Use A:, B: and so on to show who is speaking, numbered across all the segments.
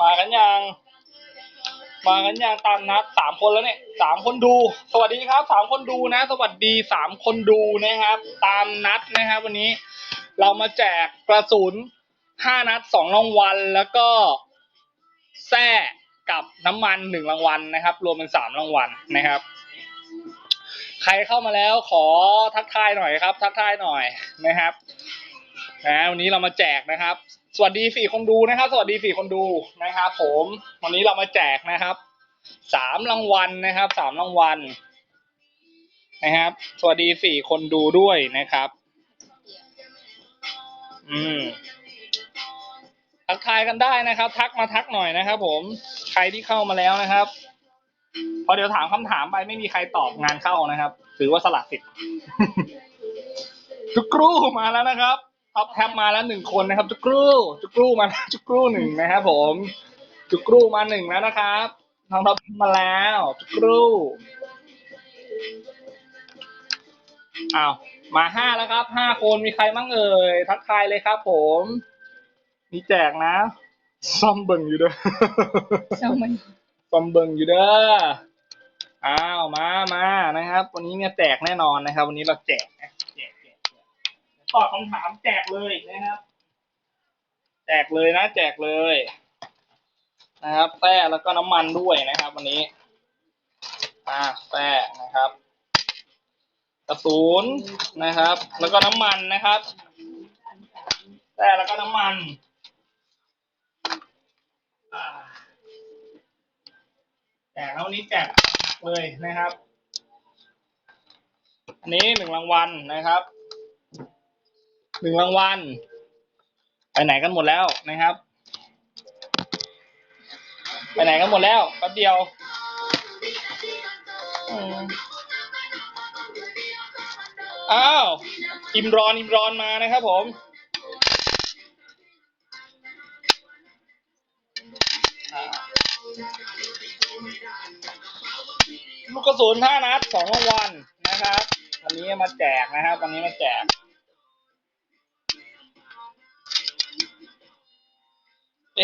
A: มากันยังมากันยังตามนัดสามคนแล้วเนี่ยสามคนดู สวัสดีครับสามคนดูนะ สวัสดีสามคนดูนะครับ ตามนัดนะครับ วันนี้เรามาแจกกระสุนห้านัดสองรางวัลแล้วก็แส้กับน้ำมันหนึ่งรางวัลนะครับ รวมเป็นสามรางวัลนะครับ ใครเข้ามาแล้วขอทักทายหน่อยครับ ทักทายหน่อยนะครับนะวันนี้เรามาแจกนะครับ สวัสดีสี่คนดูนะครับ สวัสดีสี่คนดูนะครับผมวันนี้เรามาแจกนะครับสามรางวัลนะครับสามรางวัลนะครับ สวัสดีสี่คนดูด้วยนะครับ อืมทักทายกันได้นะครับ ทักมาทักหน่อยนะครับ ผมใครที่เข้ามาแล้วนะครับพอเดี๋ยวถามคำถามไปไม่มีใครตอบงานเข้านะครับ ถือว่าสละสิทธิ์จุกครูมาแล้วนะครับ ท็อปแท็บมาแล้วหนึ่งคนนะครับจุกรูจุกรูมาจุกรูหนึ่งนะครับผมจุกรูมาหนึ่งแล้วนะครับทางท็อปมาแล้วจุกรูอ้าวมาห้าแล้วครับห้าคนมีใครบ้างเอ่ยทักทายเลยครับ ผม มีแจกนะซ่อมเบิ่งอยู่เด้อ
B: เจ้ามัน
A: ซ่อมเบิ่งอยู่เด้ออ้าวมามานะครับ วันนี้เนี่ยแจกแน่นอนนะครับ วันนี้เราแจกนะแจกแจกแจก ตอบคำถามแจกเลยนะครับ แจกเลยนะ แจกเลย นะครับแป้แล้วก็น้ำมันด้วยนะครับ วันนี้อ่าแป้นะครับกระสุนนะครับ แล้วก็น้ำมันนะครับแป้แล้วก็น้ำมันแจกแล้ววันนี้แจกเลยนะครับ อันนี้หนึ่งรางวัลนะครับ หนึ่งรางวัลไปไหนกันหมดแล้วนะครับ ไปไหนกันหมดแล้วแป๊บเดียวอ้าวอิมรอนอิมรอนมานะครับผมลูกกระสุนห้านัดสองรางวัลนะครับวันนี้มาแจกนะครับวันนี้มาแจก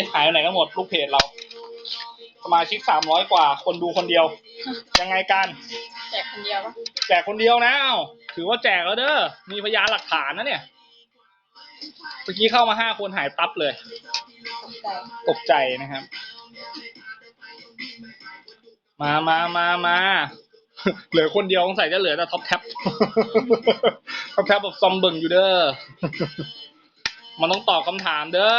A: อ๊ะหายไปไหนกันหมดลูกเพจเรา สมาชิกสามร้อยกว่า คนดูคนเดียว ยังไงกัน
B: แจกคนเดียวปะ
A: แจกคนเดียวนะเอ้าถือว่าแจกแล้วเด้อมีพยานหลักฐานนะเนี่ยเมื่อกี้เข้ามาห้าคนหายปั๊บเลย
B: ตกใจ
A: ตกใจนะครับ มามามามา เหลือคนเดียวสงสัยจะเหลือแต่ท็อปแท็บ ท็อปแท็บแบบซอมเบิงอยู่เด้อ มันต้องตอบคำถามเด้อ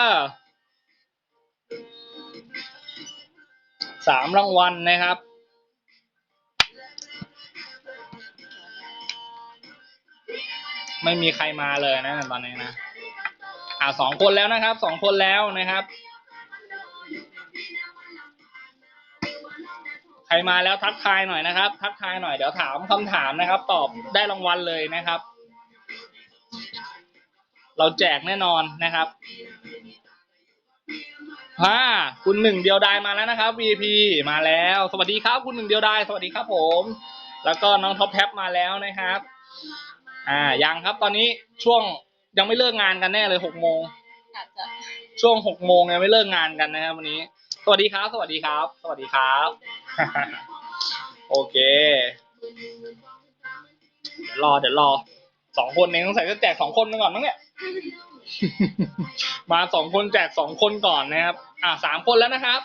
A: สามรางวัลนะครับ ไม่มีใครมาเลยนะตอนนี้นะ อ่าสองคนแล้วนะครับสองคนแล้วนะครับ ใครมาแล้วทักทายหน่อยนะครับ ทักทายหน่อยเดี๋ยวถามคำถามนะครับ ตอบได้รางวัลเลยนะครับ เราแจกแน่นอนนะครับ ฮ่า คุณหนึ่งเดียวดายมาแล้วนะครับ VP มาแล้ว สวัสดีครับ คุณหนึ่งเดียวดาย สวัสดีครับผม แล้วก็น้องท็อปแท็บมาแล้วนะครับ อ่า ยังครับ ตอนนี้ช่วงยังไม่เลิกงานกันแน่เลยหกโมง
B: อาจจะ
A: ช่วงหกโมงยังไม่เลิกงานกันนะครับวันนี้ สวัสดีครับ สวัสดีครับ สวัสดีครับ โอเค เดี๋ยวรอ เดี๋ยวรอ สองคนเองต้องใส่ก็แจกสองคนไปก่อนมั้งเนี่ย มาสองคนแจกสองคนก่อนนะครับ อ่าสามคนแล้วนะครับ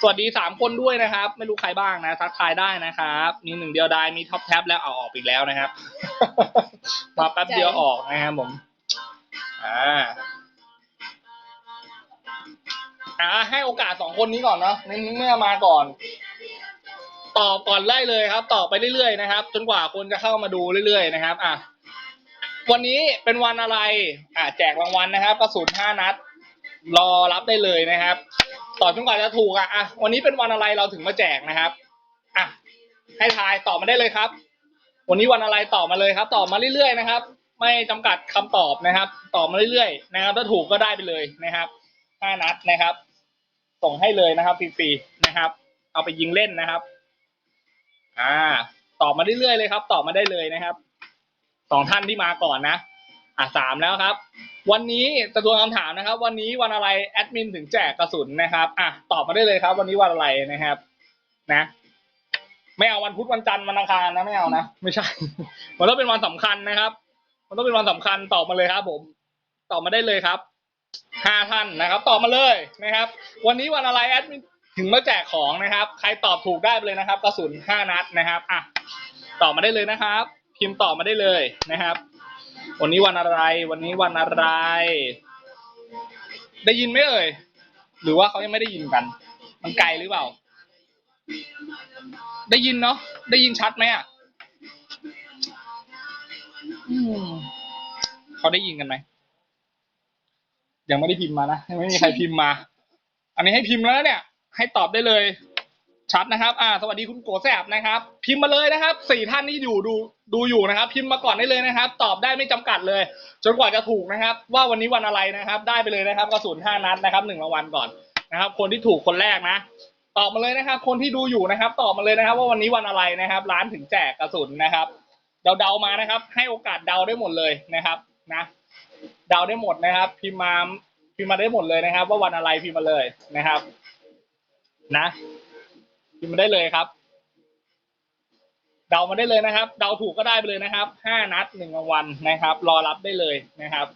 A: สวัสดีสามคนด้วยนะครับ ไม่รู้ใครบ้างนะทักทายได้นะครับ มีหนึ่งเดียวได้มีท็อปแท็บแล้วเอาออกอีกแล้วนะครับ มาแป๊บเดียวออกนะครับผม อ่า อ่า ให้โอกาสสองคนนี้ก่อนเนาะในเมื่อมาก่อน ตอบก่อนไล่เลยครับตอบไปเรื่อยๆนะครับ จนกว่าคนจะเข้ามาดูเรื่อยๆนะครับ อะ วันนี้เป็นวันอะไรอ่าแจกรางวัลนะครับกระสุนห้านัด รอรับได้เลยนะครับตอบจนกว่าจะถูกอะอะวันนี้เป็นวันอะไรเราถึงมาแจกนะครับอะให้ทายตอบมาได้เลยครับ วันนี้วันอะไรตอบมาเลยครับ ตอบมาเรื่อยๆนะครับ ไม่จำกัดคำตอบนะครับตอบมาเรื่อยๆนะครับ ถ้าถูกก็ได้ไปเลยนะครับห้านัดนะครับ ส่งให้เลยนะครับฟรีๆนะครับ เอาไปยิงเล่นนะครับ อ่า ตอบมาเรื่อยๆเลยครับ ตอบมาได้เลยนะครับ สองท่านที่มาก่อนนะ อะสามแล้วครับ วันนี้จะทวนคำถามนะครับ วันนี้วันอะไรแอดมินถึงแจกกระสุนนะครับอะตอบมาได้เลยครับ วันนี้วันอะไรนะครับ นะ ไม่เอาวันพุธวันจันทร์วันอังคารนะไม่เอานะไม่ใช่ มันต้องเป็นวันสำคัญนะครับ มันต้องเป็นวันสำคัญตอบมาเลยครับ ผม ตอบมาได้เลยครับห้าท่านนะครับ ตอบมาเลยนะครับ วันนี้วันอะไรแอดมินถึงมาแจกของนะครับ ใครตอบถูกได้ไปเลยนะครับ กระสุนห้านัดนะครับ อะ ตอบมาได้เลยนะครับ พิมพ์ตอบมาได้เลยนะครับ วันนี้วันอะไร วันนี้วันอะไร ได้ยินไหมเอ่ย หรือว่าเขายังไม่ได้ยินกัน มันไกลหรือเปล่า ได้ยินเนาะ ได้ยินชัดไหมอะอืมเขาได้ยินกันไหม ยังไม่ได้พิมพ์มานะ ยังไม่มีใครพิมพ์มา อันนี้ให้พิมพ์แล้วเนี่ย ให้ตอบได้เลย ชัดนะครับ อ่า สวัสดีคุณโกแสบนะครับ พิมพ์มาเลยนะครับสี่ท่านที่อยู่ดูดูอยู่นะครับ พิมพ์มาก่อนได้เลยนะครับ ตอบได้ไม่จำกัดเลย จนกว่าจะถูกนะครับ ว่าวันนี้วันอะไรนะครับ ได้ไปเลยนะครับกระสุนห้านัดนะครับหนึ่งรางวัลก่อนนะครับ คนที่ถูกคนแรกนะตอบมาเลยนะครับ คนที่ดูอยู่นะครับ ตอบมาเลยนะครับ ว่าวันนี้วันอะไรนะครับ ร้านถึงแจกกระสุนนะครับเดาๆมานะครับ ให้โอกาสเดาได้หมดเลยนะครับนะเดาได้หมดนะครับ พิมพ์มาพิมพ์มาได้หมดเลยนะครับ ว่าวันอะไรพิมพ์มาเลยนะครับ นะ พิมพ์มาได้เลยครับ เดามาได้เลยนะครับ เดาถูกก็ได้ไปเลยนะครับ ห้านัดหนึ่งรางวัลนะครับ รอรับได้เลยนะครับ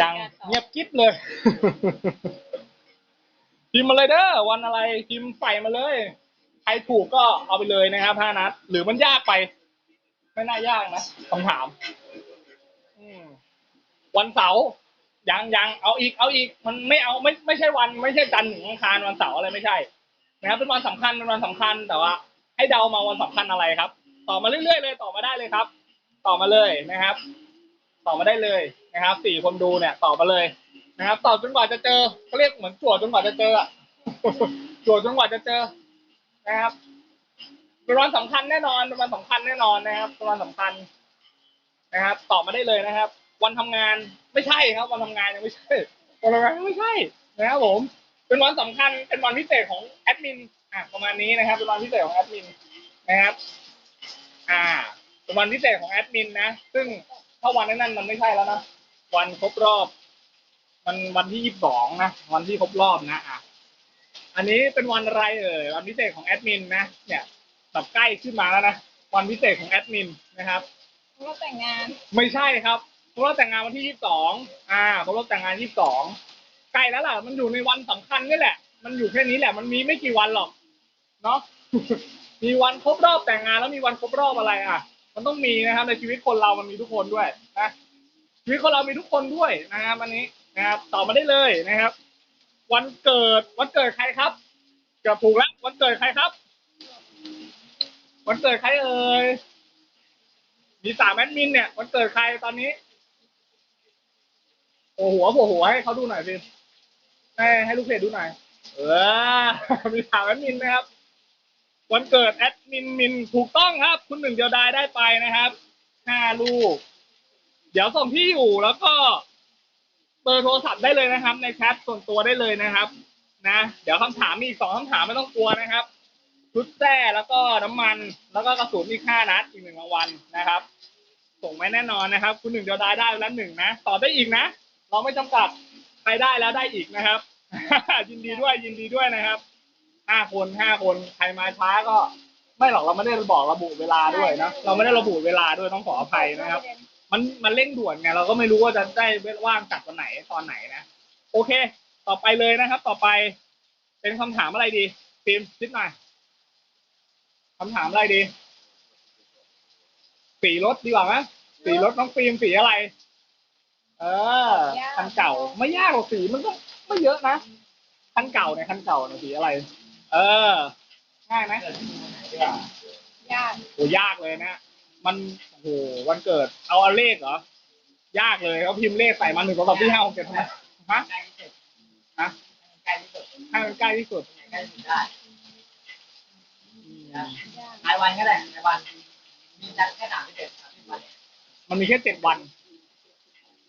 A: ยังเงียบกิ๊บเลย พิมพ์มาเลยเด้อวันอะไรพิมพ์ใส่มาเลย ใครถูกก็เอาไปเลยนะครับห้านัด หรือมันยากไป ไม่น่ายากนะต้องถามวันเสาร์ ยังยังเอาอีกเอาอีกมันไม่เอาไม่ไม่ใช่วัน ไม่ใช่จันทร์ถึงอังคารวันเสาร์อะไรไม่ใช่ นะครับเป็นวันสำคัญเป็นวันสำคัญแต่ว่า ให้เดามาวันสำคัญอะไรครับ ต่อบมาเรื่อยๆเลยต่อบมาได้เลยครับ ต่อบมาเลยนะครับ ต่อบมาได้เลยนะครับสี่คนดูเนี่ยต่อบมาเลยนะครับต่อบจนกว่าจะเจอเขาเรียกเหมือนจั่วจนกว่าจะเจออะจั่วจนกว่าจะเจอนะครับเป็นวันสำคัญแน่นอนเป็นวันสำคัญแน่นอนนะครับเป็นวันสำคัญนะครับ ต่อบมาได้เลยนะครับ วันทำงานไม่ใช่ครับ วันทำงานยังไม่ใช่วันทำงานยังไม่ใช่นะครับผม เป็นวันสำคัญเป็นวันพิเศษของแอดมินอะประมาณนี้นะครับ เป็นวันพิเศษของแอดมินนะครับ อ่า เป็นวันพิเศษของแอดมินนะซึ่งถ้าวันนั้นมันไม่ใช่แล้วนะวันครบรอบ มันวันที่ยี่สิบสองนะวันที่ครบรอบนะอะอันนี้เป็นวันอะไรเอ่ยวันพิเศษของแอดมินนะเนี่ยแบบใกล้ขึ้นมาแล้วนะวันพิเศษของแอดมินนะครับ
B: เราแต่งงาน
A: ไม่ใช่ครับเพ ราะว่าแต่งงานวันที่ยี่สิบสองอ่าเพราะว่าแต่งงานยี่สิบสองใกล้แล้วล่ะ มันอยู่ในวันสำคัญนี่แหละ มันอยู่แค่นี้แหละ มันมีไม่กี่วันหรอก เนาะ มีวันครบรอบแต่งงานแล้วมีวันครบรอบอะไรอะ มันต้องมีนะครับ ในชีวิตคนเรามันมีทุกคนด้วยนะ ชีวิตคนเรามีทุกคนด้วยนะครับวันนี้นะครับตอบมาได้เลยนะครับ วันเกิด วันเกิดใครครับเกือบถูกแล้ววันเกิดใครครับ วันเกิดใครเอ่ยมีสามแอดมินเนี่ย วันเกิดใครตอนนี้ โอ้หัวโผล่หัวให้เขาดูหน่อยสิให้ให้ลูกเพจดูหน่อย เออมีสามแอดมินนะครับ วันเกิดแอดมินมินถูกต้องครับ คุณหนึ่งเดียวดายได้ไปนะครับห้าลูก เดี๋ยวส่งที่อยู่แล้วก็เบอร์โทรศัพท์ได้เลยนะครับ ในแชทส่วนตัวได้เลยนะครับ นะเดี๋ยวคำถามมีอีกสองคำถามไม่ต้องกลัวนะครับชุดแส้แล้วก็น้ำมัน แล้วก็กระสุนอีกห้านัดอีกหนึ่งรางวัลนะครับ ส่งไว้แน่นอนนะครับ คุณหนึ่งเดียวได้ได้แล้วหนึ่งนะต่อได้อีกนะ เราไม่จำกัดใครได้แล้วได้อีกนะครับ ยินดีด้วยยินดีด้วยนะครับห้าคนห้าคนใครมาช้าก็ ไม่หรอกเราไม่ได้บอกระบุเวลาด้วยนะเราไม่ได้ระบุเวลาด้วยต้องขออภัยนะครับ มันมันเร่งด่วนไงเราก็ไม่รู้ว่าจะได้ว่างจัดวันไหนตอนไหนนะโอเค ต่อไปเลยนะครับ ต่อไป เป็นคำถามอะไรดีฟิล์มคิดหน่อยคำถามอะไรดี สีรถดีกว่าไหมสีรถน้องฟิล์มสีอะไร เออ คันเก่า ไม่ยากหรอกสีมันก็ไม่เยอะนะ คันเก่าเนี่ยคันเก่าเนี่ยสีอะไร เออ ง่ายไหม
B: ญาติ
A: โหยากเลยนะ มัน โอ้โห วันเกิด เอาเอาเลขเหรอ ยากเลยเขาพิมพ์เลขใส่มาหนึ่งสองสามสี่ห้าหกเจ็ดทำไมฮะ
C: ใกล้ที่สุด
A: ฮะ
C: ใกล้ที่สุด
A: ให้มันใกล้ที่สุด
C: ใกล้ที่สุดได้
A: อืม
B: ญาติ
C: รายวันก็ได้รายวัน มีจัดแค่สามสิบเอ็ดสามสิบวัน
A: มันมีแค่เจ็ดวัน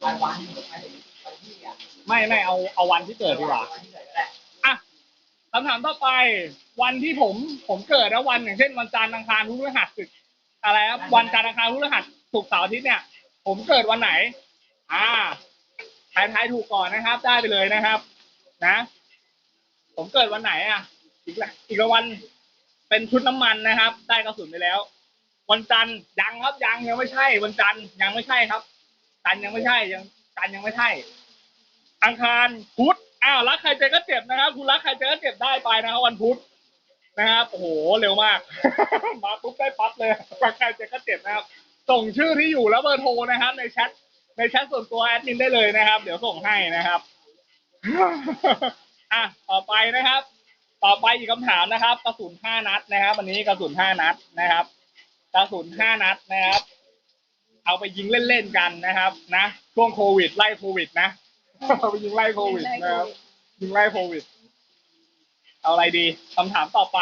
C: รายวันไม่ถึงวันที่อะ
A: ไม่ไม่เอาเอาวันที่เกิดดีกว่า
C: วันที่เกิดก็ได้
A: อะคำถามต่อไป วันที่ผมผมเกิดนะวันอย่างเช่นวันจันทร์อังคารพุธพฤหัสศุกร์อะไรครับวันจันทร์อังคารพฤหัสศุกร์เสาร์อาทิตย์เนี่ย ผมเกิดวันไหน อ่าใครทายถูกก่อนนะครับ ได้ไปเลยนะครับ นะ ผมเกิดวันไหนอะ อีกละอีกละวันเป็นชุดน้ำมันนะครับ ได้กระสุนไปแล้ว วันจันทร์ยังครับยังยังไม่ใช่ วันจันทร์ยังไม่ใช่ครับ จันทร์ยังไม่ใช่ยังจันทร์ยังไม่ใช่ อังคารพุธอ้าวรักใครเจอก็เจ็บนะครับ คุณรักใครเจอก็เจ็บได้ไปนะครับวันพุธนะครับโอ้โหเร็วมาก มาปุ๊บได้ปั๊บเลยรักใครเจอก็เจ็บนะครับ ส่งชื่อที่อยู่แล้วเบอร์โทรนะครับ ในแชทในแชทส่วนตัวแอดมินได้เลยนะครับ เดี๋ยวส่งให้นะครับอะต่อไปนะครับ ต่อไปอีกคำถามนะครับ กระสุนห้านัดนะครับวันนี้กระสุนห้านัดนะครับ กระสุนห้านัดนะครับ เอาไปยิงเล่นๆกันนะครับนะช่วงโควิดไล่โควิดนะเอาไปยิงไล่โควิดนะครับยิงไล่โควิด เอาอะไรดีคำถามต่อไป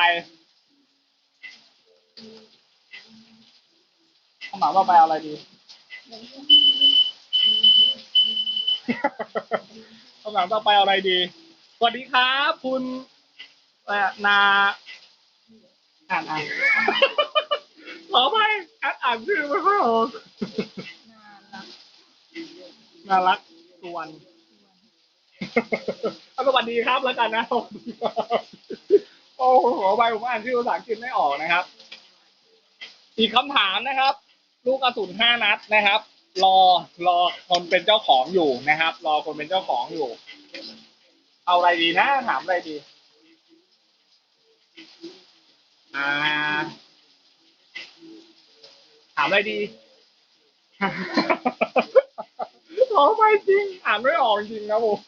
A: คำถามต่อไปเอาอะไรดีคำถามต่อไปเอาอะไรดี สวัสดีครับ คุณเอ่อนาอ่านอ่าน ขอไปอ่านอ่านชื่อไม่ค่อยออก
B: นานละ
A: น่ารักส่วนเอาสวัสดีครับแล้วกันนะโอ้โหขอไปผมอ่านชื่อภาษาอังกฤษไม่ออกนะครับ อีกคำถามนะครับ ลูกกระสุนห้านัดนะครับ รอรอคนเป็นเจ้าของอยู่นะครับ รอคนเป็นเจ้าของอยู่ เอาอะไรดีนะถามอะไรดี อ่าถามอะไรดีขอไปจริง อ่านไม่ออกจริงนะผม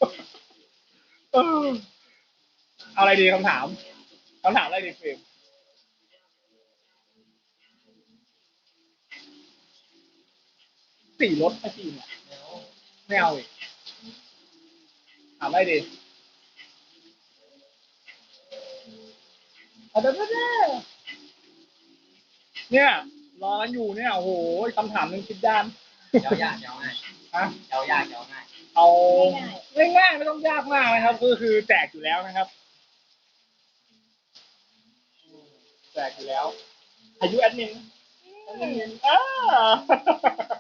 A: เออเอาอะไรดีคำถามคำถามอะไรดีฟิล์มสี่รถไอ้ฟิล์มอะไม่เอาอีกถามอะไรดีอาเดี๋ยวเดี๋ยวเนี่ย รอกันอยู่เนี่ยโอ้โหคำถามหนึงคิดยาน
C: เยาวยากเยาวง่าย
A: ฮะ
C: เยาวยากเยาวง่าย
A: เอาง่ายๆไม่ต้องยากมากนะครับ ก็คือแจกอยู่แล้วนะครับแจกอยู่แล้ว อายุแอดมินแอดมินอ้า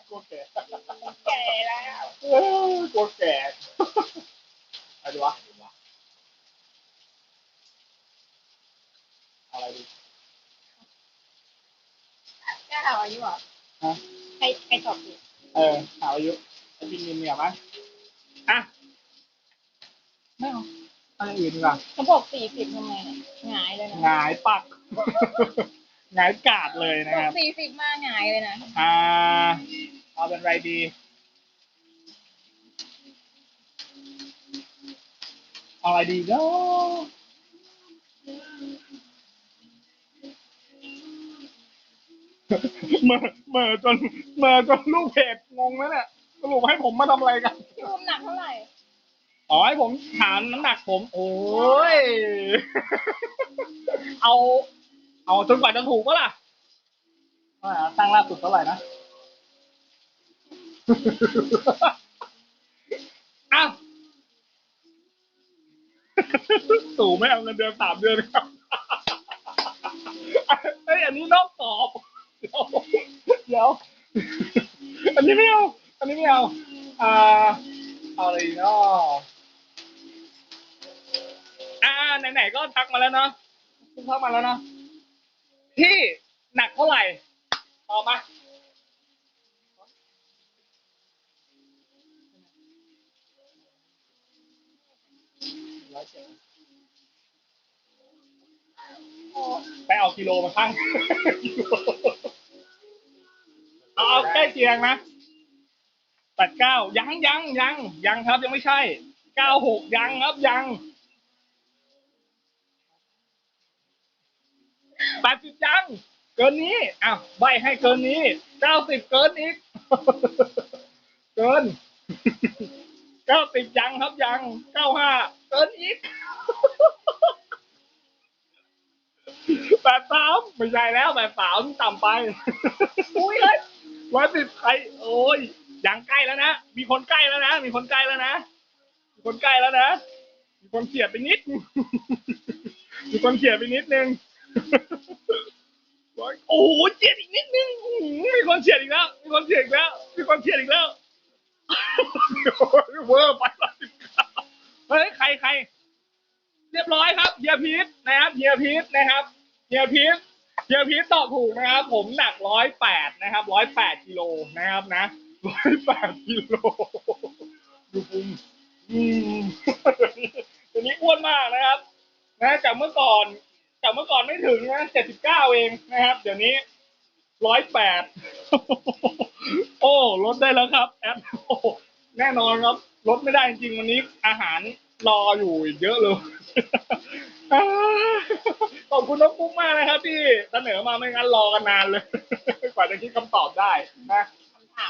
A: กลัวแก่
B: แก่แล้ว
A: เออกลัวแก่อะไรดีวะอะไรดี
B: กล้าถามอายุเหรอ
A: ฮะ
B: ใครใครตอบผิด
A: เออถามอายุแอดมินมีมีไหมอะไม่เอาเอาอย่างอื่นดีกว่า
B: เขาบอก สี่สิบทำไมเนี่ยหงายเลยนะ
A: หงายปัก หงายกาดเลยนะ
B: บอ
A: ค
B: ก
A: รับ
B: สี่สิบมาหงายเลยนะ
A: อ่า เอาเป็นไรดี เอาอะไรดีก็เมื่อเมื่อจนเมื่อจนลูกเพจงงแล้วเนี่ยสรุปให้ผมมาทำอะไรกัน อ๋อให้ผมถามน้ำหนักผม โอ้ย เอา เอาจนกว่าจะถูกก็ล่ะอ่าตั้งล่าสุดเท่าไหร่นะ อ้าวตู่ไม่เอาเงินเดือนสามเดือนครับเฮ้ยอันนี้นอกสอบเดี๋ยวเดี๋ยว อันนี้ไม่เอา อันนี้ไม่เอา อ่าเอาอะไรดีเนาะอ่า ไหนๆก็ทักมาแล้วเนาะเพิ่งทักมาแล้วเนาะพี่หนักเท่าไหร่ตอบมาไปเอากิโลมาข้างเอาเอาใกล้เคียงนะแปดเก้ายังยังยังยังครับยังไม่ใช่เก้าหกยังครับยัง แปดสิบยัง เกินนี้อ้าวใบให้เกินนี้เก้าสิบเกินอีก เกินเก้าสิบยังครับยังเก้าห้าเกินอีกแปดสามไม่ใช่แล้วแปดสามต่ำไปอุ้ยเลยร้อยสิบใครโอ้ยยังใกล้แล้วนะ มีคนใกล้แล้วนะ มีคนใกล้แล้วนะมีคนใกล้แล้วนะมีคนเฉียดไปนิด มีคนเฉียดไปนิดนึง โอ้โหเฉียดอีกนิดนึงมีคนเฉียดอีกแล้ว มีคนเฉียดอีกแล้ว มีคนเฉียดอีกแล้วเวอร์ไปละสิบเก้าเฮ้ยใครใครเรียบร้อยครับเฮียพีทนะครับเฮียพีทนะครับเฮียพีทเฮียพีทตอบถูกนะครับ ผมหนักร้อยแปดนะครับร้อยแปดกิโลนะครับนะร้อยแปดกิโลดูพุงอืมเดี๋ยวนี้อ้วนมากนะครับ นะจากเมื่อก่อน เมื่อก่อนไม่ถึงนะเจ็ดสิบเก้าเองนะครับ เดี๋ยวนี้ร้อยแปดโอ้ลดได้แล้วครับ แอดโอ้แน่นอนครับลดไม่ได้จริงวันนี้อาหารรออยู่อีกเยอะเลยขอบคุณน้องปุ๊กมากนะครับที่เสนอมาไม่งั้นรอกันนานเลยกว่าจะคิดคำตอบได้นะ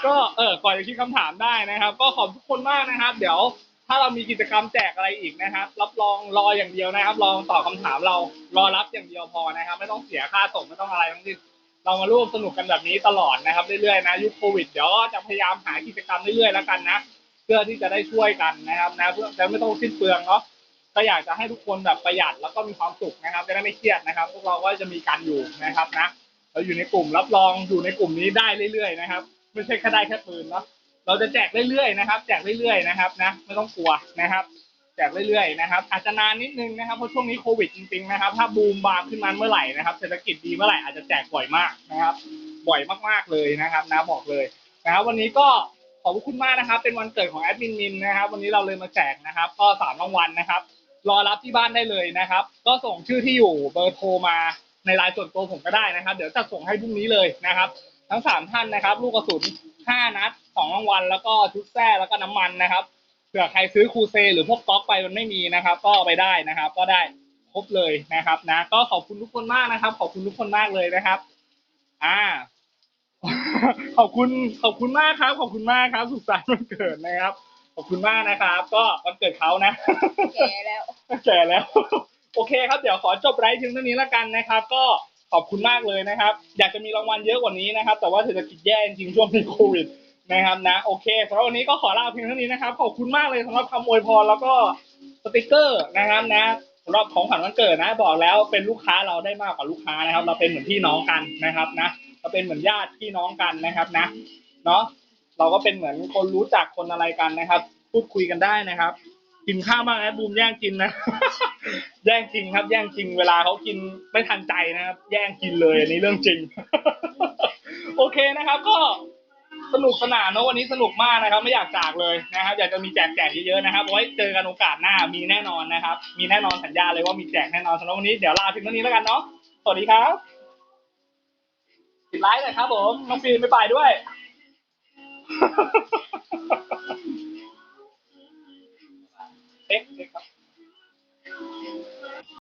A: ก็เออก่อนจะคิดคำถามได้นะครับ ก็ขอบทุกคนมากนะครับ เดี๋ยว ถ้าเรามีกิจกรรมแจกอะไรอีกนะครับ รับรองรออย่างเดียวนะครับรอตอบคำถามเรารอรับอย่างเดียวพอนะครับ ไม่ต้องเสียค่าส่งไม่ต้องอะไรทั้งสิ้นเรามาร่วมสนุกกันแบบนี้ตลอดนะครับเรื่อยๆนะยุคโควิดเดี๋ยวจะพยายามหากิจกรรมเรื่อยๆแล้วกันนะเพื่อที่จะได้ช่วยกันนะครับนะเพื่อจะไม่ต้องสิ้นเปลืองเนาะก็อยากจะให้ทุกคนแบบประหยัดแล้วก็มีความสุขนะครับจะได้ไม่เครียดนะครับ พวกเราก็จะมีกันอยู่นะครับนะเราอยู่ในกลุ่มรับรองอยู่ในกลุ่มนี้ได้เรื่อยๆนะครับ ไม่ใช่แค่ได้แค่ปืนเนาะ เราจะแจกเรื่อยๆนะครับ แจกเรื่อยๆนะครับนะไม่ต้องกลัวนะครับ แจกเรื่อยๆนะครับ อาจจะนานนิดนึงนะครับเพราะช่วงนี้โควิดจริงๆนะครับ ถ้าบูมบามขึ้นมาเมื่อไหร่นะครับเศรษฐกิจดีเมื่อไหร่อาจจะแจกบ่อยมากนะครับ บ่อยมากๆเลยนะครับนะบอกเลยนะครับวันนี้ก็ขอบคุณมากนะครับ เป็นวันเกิดของแอดมินนินนะครับ วันนี้เราเลยมาแจกนะครับ ก็สามรางวัลนะครับ รอรับที่บ้านได้เลยนะครับ ก็ส่งชื่อที่อยู่เบอร์โทรมาในไลน์ส่วนตัวผมก็ได้นะครับ เดี๋ยวจะส่งให้พรุ่งนี้เลยนะครับ ทั้งสามท่านนะครับ ลูกกระสุน ห้านัดสองรางวัลแล้วก็ชุดแส้แล้วก็น้ำมันนะครับเผื่อใครซื้อคูเซหรือพวกก๊อกไปมันไม่มีนะครับ ก็เอาไปได้นะครับ ก็ได้ครบเลยนะครับ นะ ก็ขอบคุณทุกคนมากนะครับ ขอบคุณทุกคนมากเลยนะครับ อ่า ขอบคุณขอบคุณมากครับ ขอบคุณมากครับ สุขสันต์วันเกิดนะครับ ขอบคุณมากนะครับ ก็วันเกิดเขานะ
B: แก่แล้ว
A: แก่แล้ว โอเคครับ เดี๋ยวขอจบไลฟ์เพียงเท่านี้แล้วกันนะครับ ก็ ขอบคุณมากเลยนะครับ อยากจะมีรางวัลเยอะกว่านี้นะครับ แต่ว่าเศรษฐกิจแย่จริงช่วงนี้โควิดนะครับนะโอเคสำหรับวันนี้ก็ขอลาเพียงเท่านี้นะครับ ขอบคุณมากเลยสำหรับคำอวยพรแล้วก็สติกเกอร์นะครับนะสำหรับของขวัญวันเกิดนะ บอกแล้วเป็นลูกค้าเราได้มากกว่าลูกค้านะครับ เราเป็นเหมือนพี่น้องกันนะครับนะเราเป็นเหมือนญาติพี่น้องกันนะครับนะเนาะเราก็เป็นเหมือนคนรู้จักคนอะไรกันนะครับ พูดคุยกันได้นะครับ กินข้าวบ้างนะบูมแย่งกินนะ แย่งจริงครับ แย่งจริงเวลาเขากินไม่ทันใจนะครับ แย่งกินเลยอันนี้เรื่องจริง โอเคนะครับ ก็สนุกสนานเนอะวันนี้สนุกมากนะครับ ไม่อยากจากเลยนะครับ อยากจะมีแจกแจกเยอะๆนะครับไว้เจอกันโอกาสหน้ามีแน่นอนนะครับ มีแน่นอนสัญญาเลยว่ามีแจกแน่นอนสำหรับวันนี้เดี๋ยวลาเพียงเท่านี้แล้วกันเนาะสวัสดีครับปิดไลฟ์เลยครับผมน้องฟิล์มไม่ไปด้วย Este, Tech.